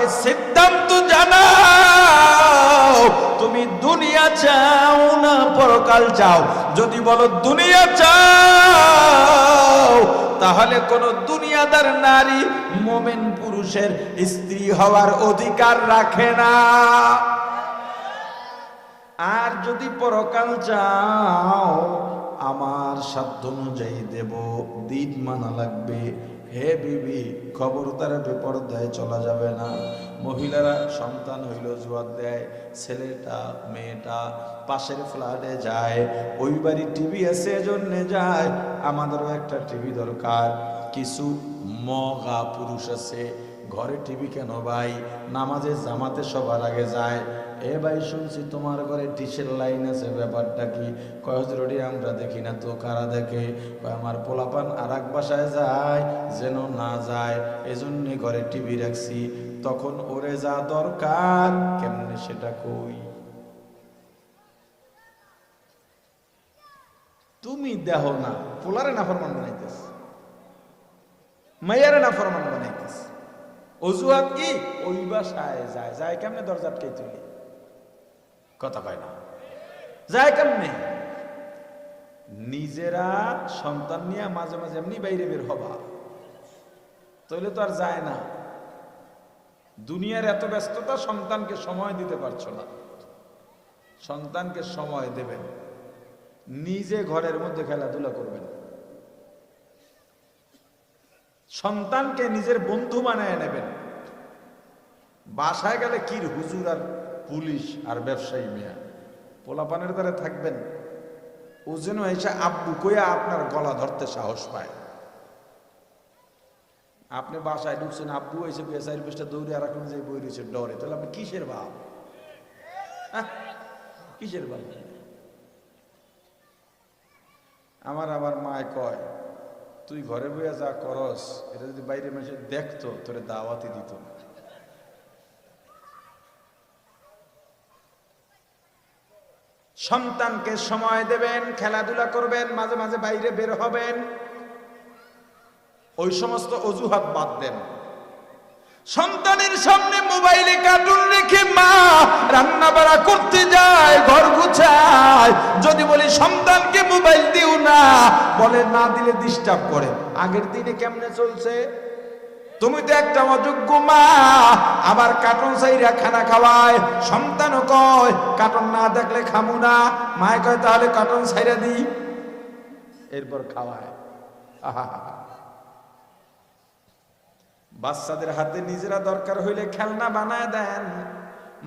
আমাকে সিদ্ধান্ত জানাও। তুমি দুনিয়া চাও না পরকাল চাও? যদি বলো দুনিয়া চাও, তাহলে কোন দুনিয়াদার নারী, মোমেন পুরুষের স্ত্রী হওয়ার অধিকার রাখে না। আর যদি পরকাল চাও, আমার সাধ্য অনুযায়ী দেব। দিন মানা লাগবে। হে বিবি খবর তার খবরদার বেপরদায় চলা যাবে না। মহিলারা সন্তান হইল জোয়ার দেয়, ছেলেটা, মেয়েটা পাশের ফ্ল্যাটে যায়, ওই বাড়ি টিভি আছে জন্য যায়, আমাদেরও একটা টিভি দরকার। কিছু মগা পুরুষ আছে ঘরে টিভি কেন ভাই? নামাজে, জামাতে সবার আগে যায়। এ ভাই, শুনছি তোমার ঘরে ডিশের লাইন আছে, ব্যাপারটা কি? কয়জরডি আমরা দেখি না তো, কারা দেখে? আমার পোলাপান আর এক বাসায় যায়, যেন না যায়। এজন্য ঘরে টিভি রাখছি। তখন ওরে যা দরকার, কেমনে সেটা কই? তুমি দেহ না, পোলারে না ফরমান বানাইতেছ। মাইয়ারে না ফরমান বানাইতেছ। অজুহাত কি? ওই বাসায় যায়। যায় কেমনে দরজা আটকাই তুলি কথা পায় না। যায় কেমনে? নিজেরা সন্তান নিয়ে মাঝে মাঝে এমনি বাইরে বের হবা। তাহলে তো আর যায় না। দুনিয়ার এত ব্যস্ততা সন্তানকে সময় দিতে পারছ না। সন্তানকে সময় দেবেন। নিজে ঘরের মধ্যে খেলাধুলা করবেন। সন্তানকে নিজের বন্ধু বানায় নেবেন। বাসায় গেলে কির, হুজুর আর পুলিশ আর ব্যবসায়ী মিয়া? পোলাপানের দ্বারা থাকবেন। ও যেন এসে আব্বু কইয়া আপনার গলা ধরতে সাহস পায়। আপনি বাসায় ঢুকছেন, আব্বু এসে কইয়া চারি পৃষ্ঠা দৌড়ে আর এখন যে বই রয়েছে ডরে। তাহলে আপনি কিসের ভাব হ্যাঁ? কিসের ভাব আমার আবার মায় কয় তুই ঘরে বইয়া যা করস, এটা যদি বাইরে মানুষ দেখতো, তোরে দাওয়াতি দিত না। সন্তানকে সময় দেবেন, খেলাধুলা করবেন, মাঝে মাঝে বাইরে বের হবেন। ওই সমস্ত অজুহাত বাদ দেন। সন্তানের সামনে মোবাইলে কার্টুন রেখে মা রান্না বাড়া করতে যায়, ঘর গুছায়। যদি বলি, সন্তানকে মোবাইল দিও না বলে না দিলে ডিস্টার্ব করে। আগের দিনে কেমনে চলছে? তুমি তো একটা অযোগ্য মা, আবার কার্টুন সাইরা খানা খাওয়ায়। সন্তানও কয় কার্টুন না দেখলে খামু না। মায় কয়, তাহলে কার্টুন সাইরা দিই এরপর খাওয়ায়। বাচ্চাদের হাতে নিজেরা দরকার হইলে খেলনা বানায় দেন।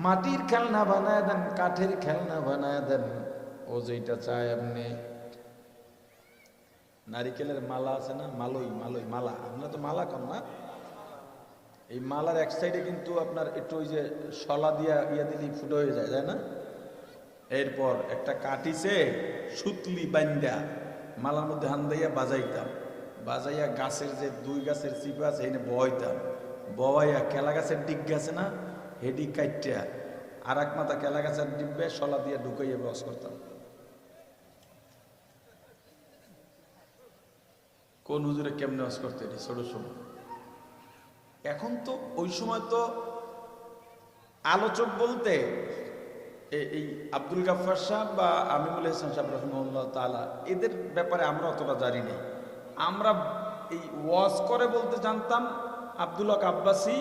মাটির খেলনা বানায় দেন, কাঠের খেলনা বানায় দেন। ও যেটা চায় আপনি। নারিকেলের মালা আছে না? মালই মালই, মালা। আপনার তো মালা কম না? এই মালার এক সাইডে কিন্তু আপনার একটু ওই যে শলা দিয়া ইয়া দিলেই ফুটো হয়ে যায়, তাই না? এরপর একটা কাটিছে সুতলি বান্দা। মালার মধ্যে হান দিয়া বাজাইতাম। বাজাইয়া গাছের যে দুই গাছের চিপা আছে, এনে বয়তাম বওয়াইয়া কেলা গাছের ডিগ গেছে না? হেডি কাইটিয়া আর এক মাথা কেলা গাছের ডিব্বে শলা দিয়া ঢুকাইয়া বস করতাম। কোন হুজুরে কেমনে ওয়াজ করতে ছোট সময় এখন তো ওই সময় তো আলোচক বলতে এই আব্দুল গাফার সাহেব বা আমিমুল হাসান সাহেব রহমুল্লাহ তালা এদের ব্যাপারে আমরা অতটা জানি না আমরা এই ওয়াজ করে বলতে জানতাম আব্দুল হক আব্বাসী,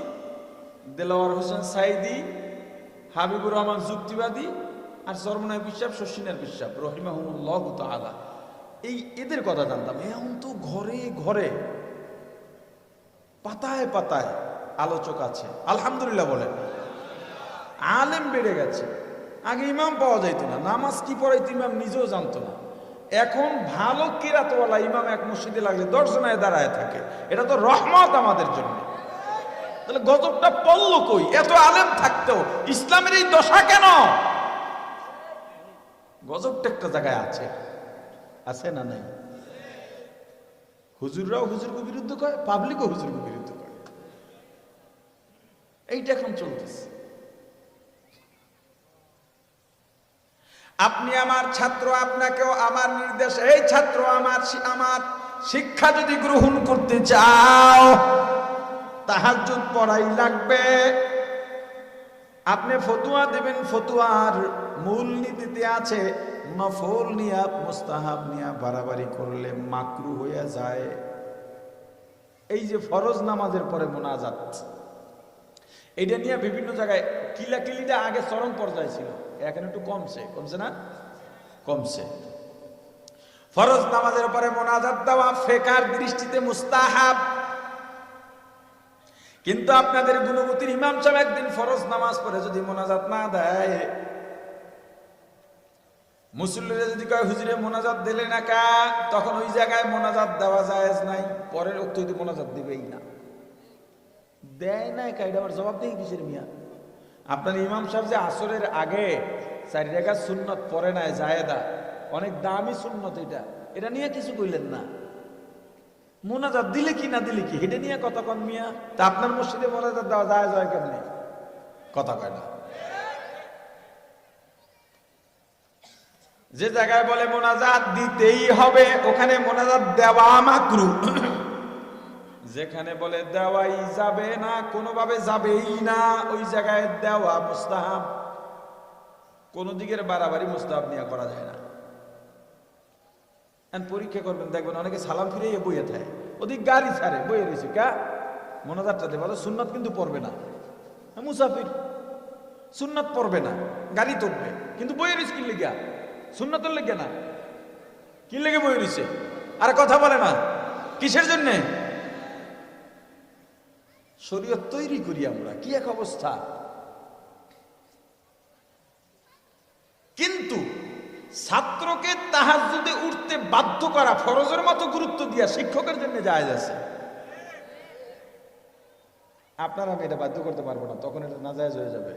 দেলাওয়ার হোসেন সাইদি হাবিবুর রহমান যুক্তিবাদী আর সরমনায় বিশ্বাস শশিনার বিশ্বাস রহিমাহুল্লাহ তালা এই এদের কথা জানতাম। এখন তো ঘরে ঘরে। পাতায় পাতায় আলোচক আছে। আলহামদুলিল্লাহ বলেন। আলেম বেড়ে গেছে। আগে ইমাম পাওয়া যাইতো না। নামাজ কি পড়াইতো ইমাম নিজেও জানতো না। এখন ভালো কিরাতওয়ালা ইমাম এক মসজিদে লাগলে দর্শনায় দাঁড়ায় থাকে। এটা তো রহমত আমাদের জন্য। তাহলে গজবটা পড়ল কই? এত আলেম থাকতেও ইসলামের এই দশা কেন? গজবটা একটা জায়গায় আছে। আছে না নাই? হুজুররাও হুজুরকে বিরুদ্ধ করে পাবলিকও হুজুরকে বিরুদ্ধ করে। এইটা এখন চলতেছে। আপনি আমার ছাত্র, আপনাকেও আমার নির্দেশ, এই ছাত্র আমার আমার শিক্ষা যদি গ্রহণ করতে চাও, তাহাজ্জুদ পড়াই লাগবে। আপনি ফতুয়া দেবেন, ফতুয়ার মূল নীতিতে আছে নফল নিয়া, মুস্তাহাব নিয়া বাড়াবাড়ি করলে মাকরু হইয়া যায়। এই যে ফরজ নামাজের পরে মোনাজাত, এটা নিয়ে বিভিন্ন জায়গায় কিলাকিলিটা আগে চরম পর্যায়ে ছিল, এখন একটু কমছে। কমছে না? কমছে। ফরজ নামাজের পরে মোনাজাত দেওয়া, ফেকার দৃষ্টিতে মুস্তাহাব। কিন্তু আপনাদের গুণবতীর ইমাম সাহেব একদিন ফরজ নামাজ পড়ে যদি মোনাজাত না দেয় মুসল্লিরা যদি কয়, হুজুরে, মোনাজাত দিলে না কা? তখন ওই জায়গায় মোনাজাত দেওয়া যায় নাই। পরের অক্ত হইতে মোনাজাত দিবেই না। দেয় নাই কা? এটা আবার জবাব দেয় কিসের মিয়া। আপনার ইমাম সাহেব যে আসরের আগে চারি রেখা সুন্নত পরে নাই, জায়েদা, অনেক দামি সুন্নত এটা। এটা নিয়ে কিছু কইলেন না। মোনাজাত দিলে কি, না দিলে কি? এটা নিয়ে কথা কন মিয়া। তা আপনার মসজিদে মোনাজাত দেওয়া যায় যায় কেমনি? কথা কয় না। যে জায়গায় বলে মোনাজাত দিতেই হবে, ওখানে মোনাজাত দেওয়া মাকরু যেখানে বলে দেওয়াই যাবে না, কোনোভাবে যাবেই না, ওই জায়গায় দেওয়া মুস্তাহাব। কোন দিকের বাড়াবাড়ি মুস্তাহাব নিয়ে করা যায় না। পরীক্ষা করবেন, দেখবেন অনেকে সালাম ফিরে বইয়ে থাকে। ওদিক গাড়ি ছাড়ে, বইয়ে রয়েছে, কা মোনাজাতটাতে বলে, সুন্নত কিন্তু পড়বে না। মুসাফির, সুন্নত পড়বে না, গাড়ি তুলবে, কিন্তু বইয়ে রয়েছে কি লেগা? সুন্নতের লেগে না। কি লেগে বইয়ে রয়েছে? আর কথা বলে না। কিসের জন্যে? শরীয়ত তৈরি করি আমরা। কি এক অবস্থা? কিন্তু ছাত্রকে তাহাজুদে উঠতে বাধ্য করা ফরজের মতো গুরুত্ব দিয়া শিক্ষকের জন্য যায় আছে। আপনার আমি এটা বাধ্য করতে পারব না, তখন এটা নাজায়জ হয়ে যাবে।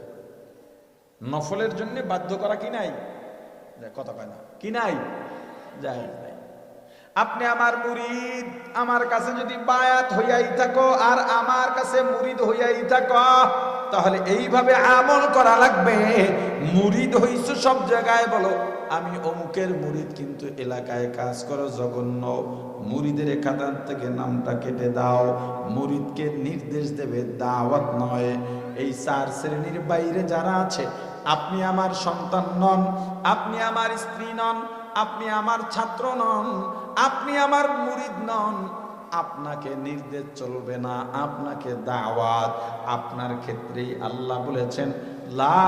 নফলের জন্য বাধ্য করা কি নাই? কথা কয় না। কি নাই? নাই আপনি আমার মুরিদ, আমার কাছে যদি বায়াত হইয়াই থাকো, আর আমার কাছে মুরিদ হইয়াই থাকো, তাহলে এইভাবে আমল করা লাগবে। মুরিদ হইছো সব জায়গায়, বলো, আমি অমুকের মুরিদ কিন্তু এলাকায় কাজ করো জঘন্য। মুরিদের কাতার থেকে নামটা কেটে দাও। মুরিদকে নির্দেশ দেবে দাওয়াত নয়। এই চার শ্রেণির বাইরে যারা আছে আপনি আমার সন্তান নন, আপনি আমার স্ত্রী নন, আপনি আমার ছাত্র নন, আপনি আমার মুরিদ নন, আপনাকে নির্দেশ চলবে না, আপনাকে দাওয়াত আপনার ক্ষেত্রেই আল্লাহ বলেছেন, লা